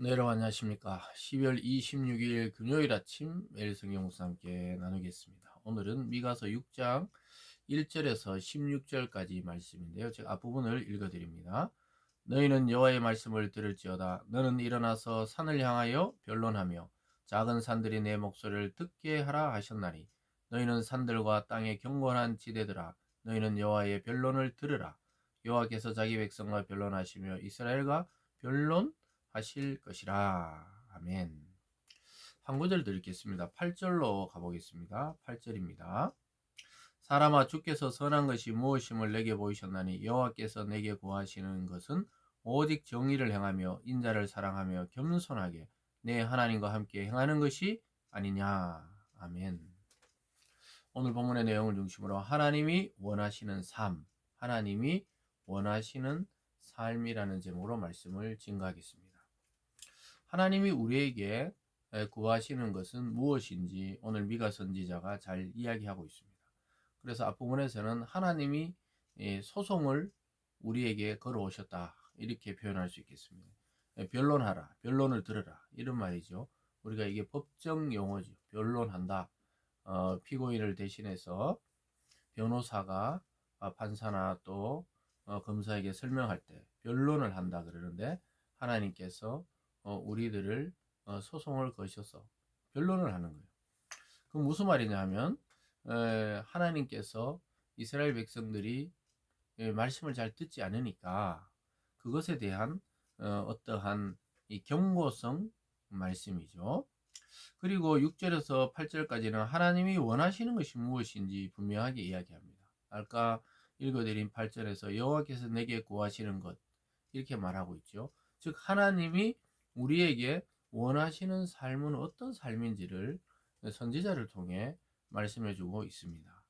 네, 여러분 안녕하십니까. 12월 26일 금요일 아침 매일 성경 묵사 함께 나누겠습니다. 오늘은 미가서 6장 1절에서 16절까지 말씀인데요. 제가 앞부분을 읽어드립니다. 너희는 여호와의 말씀을 들을지어다. 너는 일어나서 산을 향하여 변론하며 작은 산들이 내 목소리를 듣게 하라 하셨나니 너희는 산들과 땅의 경건한 지대들아 너희는 여호와의 변론을 들으라. 여호와께서 자기 백성과 변론하시며 이스라엘과 변론 하실 것이라. 아멘. 한 구절 드리겠습니다. 8절로 가보겠습니다. 8절입니다. 사람아 주께서 선한 것이 무엇임을 내게 보이셨나니 여호와께서 내게 구하시는 것은 오직 정의를 행하며 인자를 사랑하며 겸손하게 내 하나님과 함께 행하는 것이 아니냐. 아멘. 오늘 본문의 내용을 중심으로 하나님이 원하시는 삶, 하나님이 원하시는 삶이라는 제목으로 말씀을 증가하겠습니다. 하나님이 우리에게 구하시는 것은 무엇인지 오늘 미가 선지자가 잘 이야기하고 있습니다. 그래서 앞부분에서는 하나님이 소송을 우리에게 걸어오셨다. 이렇게 표현할 수 있겠습니다. 변론하라, 변론을 들으라. 이런 말이죠. 우리가 이게 법정 용어죠. 변론한다. 어, 피고인을 대신해서 변호사가 판사나 또 어, 검사에게 설명할 때 변론을 한다 그러는데 하나님께서 어, 우리들을 어, 소송을 거셔서 변론을 하는 거예요. 그 무슨 말이냐 하면 하나님께서 이스라엘 백성들이 예, 말씀을 잘 듣지 않으니까 그것에 대한 어, 떠한 경고성 말씀이죠. 그리고 6절에서 8절까지는 하나님이 원하시는 것이 무엇인지 분명하게 이야기합니다. 아까 읽어드린 8절에서 여호와께서 내게 구하시는 것 이렇게 말하고 있죠. 즉 하나님이 우리에게 원하시는 삶은 어떤 삶인지를 선지자를 통해 말씀해 주고 있습니다.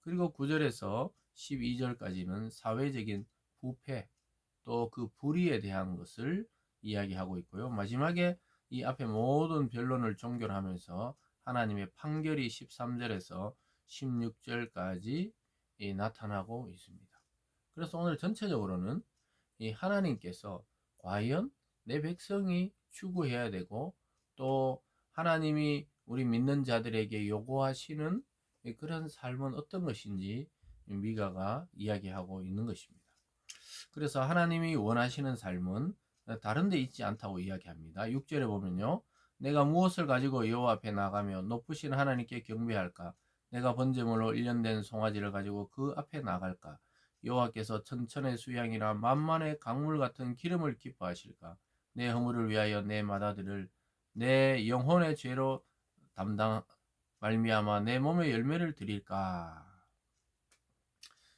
그리고 9절에서 12절까지는 사회적인 부패 또 그 불의에 대한 것을 이야기하고 있고요. 마지막에 이 앞에 모든 변론을 종결하면서 하나님의 판결이 13절에서 16절까지 나타나고 있습니다. 그래서 오늘 전체적으로는 이 하나님께서 과연 내 백성이 추구해야 되고 또 하나님이 우리 믿는 자들에게 요구하시는 그런 삶은 어떤 것인지 미가가 이야기하고 있는 것입니다. 그래서 하나님이 원하시는 삶은 다른 데 있지 않다고 이야기합니다. 6절에 보면요. 내가 무엇을 가지고 여호와 앞에 나가며 높으신 하나님께 경배할까? 내가 번제물로 1년 된 송아지를 가지고 그 앞에 나갈까? 여호와께서 천천의 수양이나 만만의 강물 같은 기름을 기뻐하실까? 내 허물을 위하여 내 마다들을 내 영혼의 죄로 담당 말미암아 내 몸의 열매를 드릴까?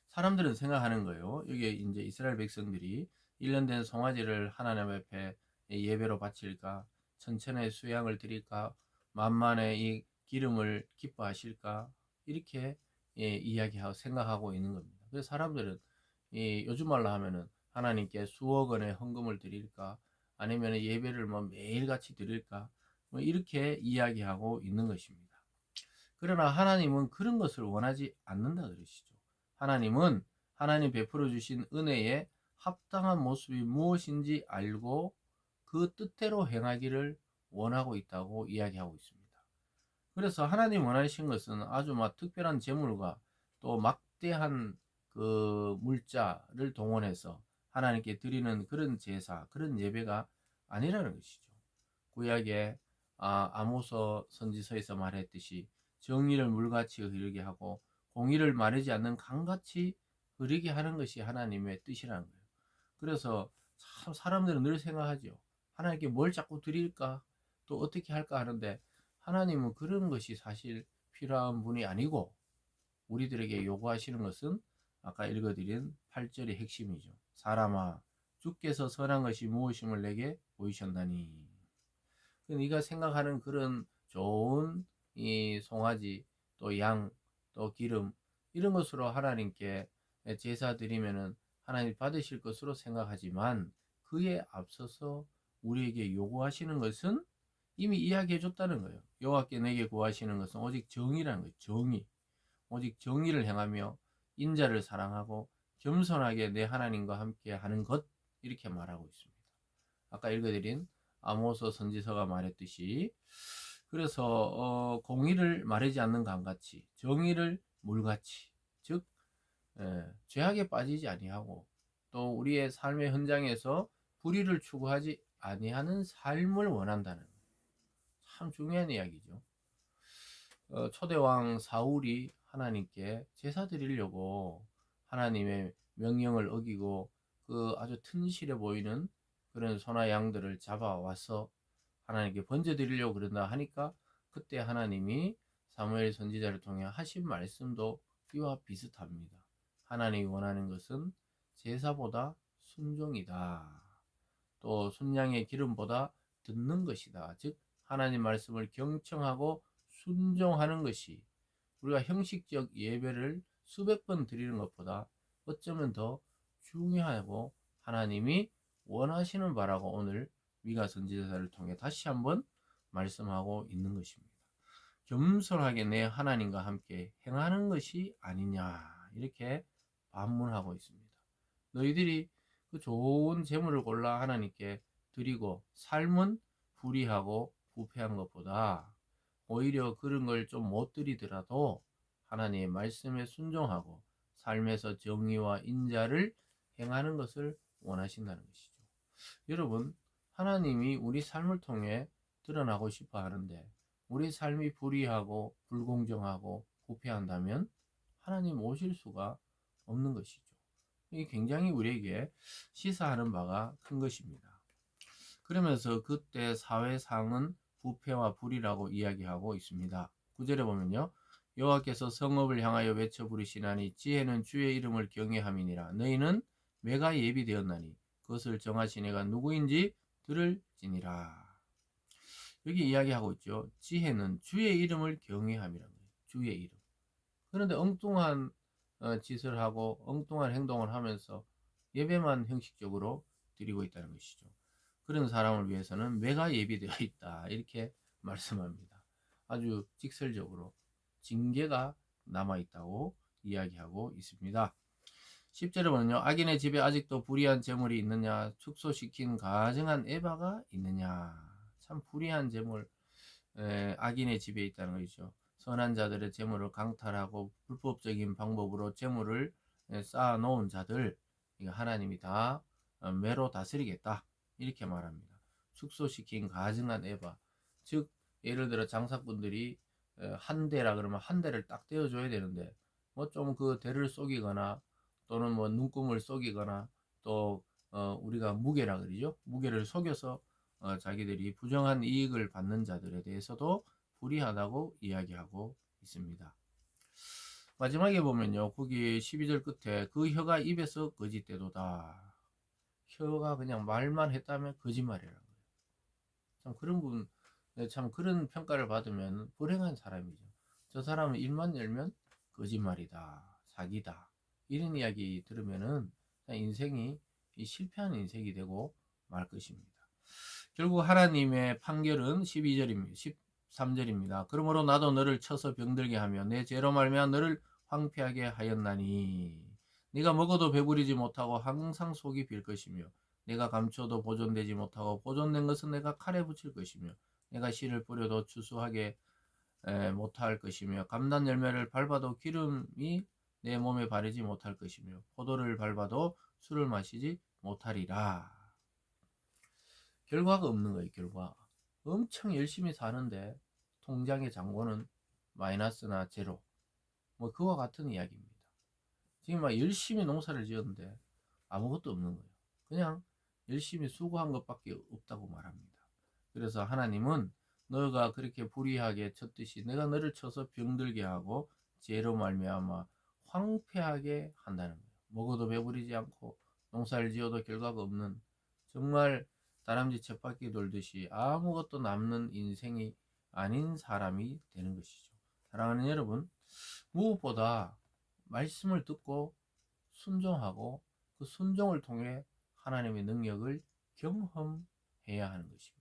사람들은 생각하는 거예요. 여기 이제 이스라엘 백성들이 1년 된 송아지를 하나님 앞에 예배로 바칠까? 천천의 수양을 드릴까? 만만의 이 기름을 기뻐하실까? 이렇게 예, 이야기하고 생각하고 있는 겁니다. 그래서 사람들은 이 요즘 말로 하면은 하나님께 수억 원의 헌금을 드릴까? 아니면 예배를 뭐 매일같이 드릴까? 뭐 이렇게 이야기하고 있는 것입니다. 그러나 하나님은 그런 것을 원하지 않는다 그러시죠. 하나님은 하나님 베풀어 주신 은혜에 합당한 모습이 무엇인지 알고 그 뜻대로 행하기를 원하고 있다고 이야기하고 있습니다. 그래서 하나님 원하신 것은 아주 막 특별한 재물과 또 막대한 그 물자를 동원해서 하나님께 드리는 그런 제사, 그런 예배가 아니라는 것이죠. 구약의 아, 아모서 선지서에서 말했듯이 정의를 물같이 흐르게 하고 공의를 마르지 않는 강같이 흐르게 하는 것이 하나님의 뜻이라는 거예요. 그래서 참 사람들은 늘 생각하죠. 하나님께 뭘 자꾸 드릴까? 또 어떻게 할까 하는데 하나님은 그런 것이 사실 필요한 분이 아니고 우리들에게 요구하시는 것은 아까 읽어드린 8절의 핵심이죠. 사람아, 주께서 선한 것이 무엇임을 내게 보이셨나니. 그 네가 생각하는 그런 좋은 이 송아지, 또 양, 또 기름, 이런 것으로 하나님께 제사 드리면은 하나님 받으실 것으로 생각하지만 그에 앞서서 우리에게 요구하시는 것은 이미 이야기해 줬다는 거예요. 여호와께 내게 구하시는 것은 오직 정의라는 거예요. 정의. 오직 정의를 행하며 인자를 사랑하고 겸손하게 내 하나님과 함께 하는 것 이렇게 말하고 있습니다. 아까 읽어드린 아모스 선지서가 말했듯이 그래서 어, 공의를 말하지 않는 강같이 정의를 물같이 즉 예, 죄악에 빠지지 아니하고 또 우리의 삶의 현장에서 불의를 추구하지 아니하는 삶을 원한다는 참 중요한 이야기죠. 어, 초대왕 사울이 하나님께 제사 드리려고 하나님의 명령을 어기고 그 아주 튼실해 보이는 그런 소나 양들을 잡아와서 하나님께 번제 드리려고 그런다 하니까 그때 하나님이 사무엘 선지자를 통해 하신 말씀도 이와 비슷합니다. 하나님이 원하는 것은 제사보다 순종이다. 또 순양의 기름보다 듣는 것이다. 즉 하나님 말씀을 경청하고 순종하는 것이 우리가 형식적 예배를 수백 번 드리는 것보다 어쩌면 더 중요하고 하나님이 원하시는 바라고 오늘 미가 선지자를 통해 다시 한번 말씀하고 있는 것입니다. 겸손하게 내 하나님과 함께 행하는 것이 아니냐 이렇게 반문하고 있습니다. 너희들이 그 좋은 재물을 골라 하나님께 드리고 삶은 불의하고 부패한 것보다 오히려 그런 걸 좀 못 드리더라도 하나님의 말씀에 순종하고 삶에서 정의와 인자를 행하는 것을 원하신다는 것이죠. 여러분, 하나님이 우리 삶을 통해 드러나고 싶어 하는데 우리 삶이 불의하고 불공정하고 부패한다면 하나님 오실 수가 없는 것이죠. 이게 굉장히 우리에게 시사하는 바가 큰 것입니다. 그러면서 그때 사회상은 부패와 불이라고 이야기하고 있습니다. 구절에 보면요. 여호와께서 성읍을 향하여 외쳐 부르시나니 지혜는 주의 이름을 경외함이니라. 너희는 매가 예비되었나니 그것을 정하신 이가 누구인지 들을지니라. 여기 이야기하고 있죠. 지혜는 주의 이름을 경외함이라는 거예요. 주의 이름. 그런데 엉뚱한 어, 짓을 하고 엉뚱한 행동을 하면서 예배만 형식적으로 드리고 있다는 것이죠. 그런 사람을 위해서는 매가 예비되어 있다. 이렇게 말씀합니다. 아주 직설적으로 징계가 남아 있다고 이야기하고 있습니다. 10절에 보면요. 악인의 집에 아직도 불의한 재물이 있느냐? 축소시킨 가증한 에바가 있느냐? 참 불의한 재물, 에, 악인의 집에 있다는 것이죠. 선한 자들의 재물을 강탈하고 불법적인 방법으로 재물을 쌓아 놓은 자들, 이거 하나님이 다 어, 매로 다스리겠다. 이렇게 말합니다. 축소시킨 가증한 에바. 즉, 예를 들어 장사꾼들이 한 대라 그러면 한 대를 딱 떼어줘야 되는데, 뭐 좀 그 대를 속이거나 또는 뭐 눈금을 속이거나 또 어, 우리가 무게라 그러죠. 무게를 속여서 어, 자기들이 부정한 이익을 받는 자들에 대해서도 불이하다고 이야기하고 있습니다. 마지막에 보면요. 거기 12절 끝에 그 혀가 입에서 거짓대도다. 혀가 그냥 말만 했다면 거짓말이라는 거예요. 참 그런 분, 네, 참 그런 평가를 받으면 불행한 사람이죠. 저 사람은 입만 열면 거짓말이다, 사기다, 이런 이야기 들으면은 인생이 실패한 인생이 되고 말 것입니다. 결국 하나님의 판결은 12절입니다. 13절입니다. 그러므로 나도 너를 쳐서 병들게 하며 내 죄로 말미암아 너를 황폐하게 하였나니 네가 먹어도 배부리지 못하고 항상 속이 빌 것이며 내가 감춰도 보존되지 못하고 보존된 것은 내가 칼에 붙일 것이며 내가 씨를 뿌려도 추수하게 못할 것이며 감난 열매를 밟아도 기름이 내 몸에 바르지 못할 것이며 포도를 밟아도 술을 마시지 못하리라. 결과가 없는 거예요, 결과. 엄청 열심히 사는데 통장의 잔고는 마이너스나 제로. 뭐 그와 같은 이야기입니다. 지금 막 열심히 농사를 지었는데 아무것도 없는 거예요. 그냥 열심히 수고한 것밖에 없다고 말합니다. 그래서 하나님은 너가 그렇게 불의하게 쳤듯이 내가 너를 쳐서 병들게 하고 죄로 말미암아 황폐하게 한다는 거예요. 먹어도 배부리지 않고 농사를 지어도 결과가 없는 정말 다람쥐 쳇바퀴 돌듯이 아무것도 남는 인생이 아닌 사람이 되는 것이죠. 사랑하는 여러분, 무엇보다 말씀을 듣고 순종하고 그 순종을 통해 하나님의 능력을 경험해야 하는 것입니다.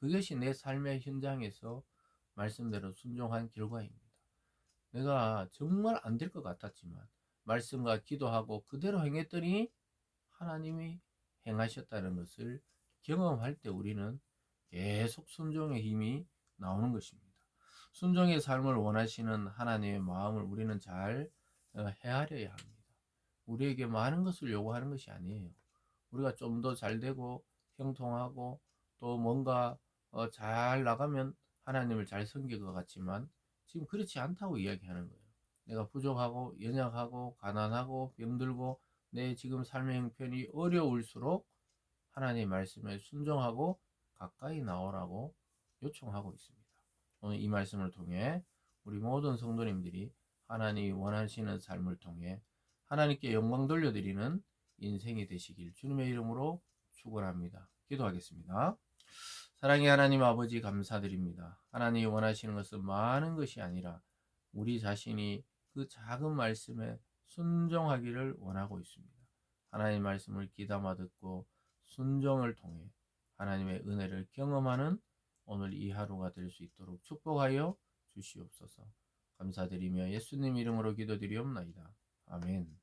그것이 내 삶의 현장에서 말씀대로 순종한 결과입니다. 내가 정말 안 될 것 같았지만 말씀과 기도하고 그대로 행했더니 하나님이 행하셨다는 것을 경험할 때 우리는 계속 순종의 힘이 나오는 것입니다. 순종의 삶을 원하시는 하나님의 마음을 우리는 잘 어, 헤아려야 합니다. 우리에게 많은 것을 요구하는 것이 아니에요. 우리가 좀 더 잘 되고 형통하고 또 뭔가 어, 잘 나가면 하나님을 잘 섬길 것 같지만 지금 그렇지 않다고 이야기하는 거예요. 내가 부족하고 연약하고 가난하고 병들고 내 지금 삶의 형편이 어려울수록 하나님의 말씀에 순종하고 가까이 나오라고 요청하고 있습니다. 오늘 이 말씀을 통해 우리 모든 성도님들이 하나님이 원하시는 삶을 통해 하나님께 영광 돌려드리는 인생이 되시길 주님의 이름으로 축원합니다. 기도하겠습니다. 사랑의 하나님 아버지 감사드립니다. 하나님이 원하시는 것은 많은 것이 아니라 우리 자신이 그 작은 말씀에 순종하기를 원하고 있습니다. 하나님 말씀을 귀담아 듣고 순종을 통해 하나님의 은혜를 경험하는 오늘 이 하루가 될 수 있도록 축복하여 주시옵소서. 감사드리며 예수님 이름으로 기도드리옵나이다. 아멘.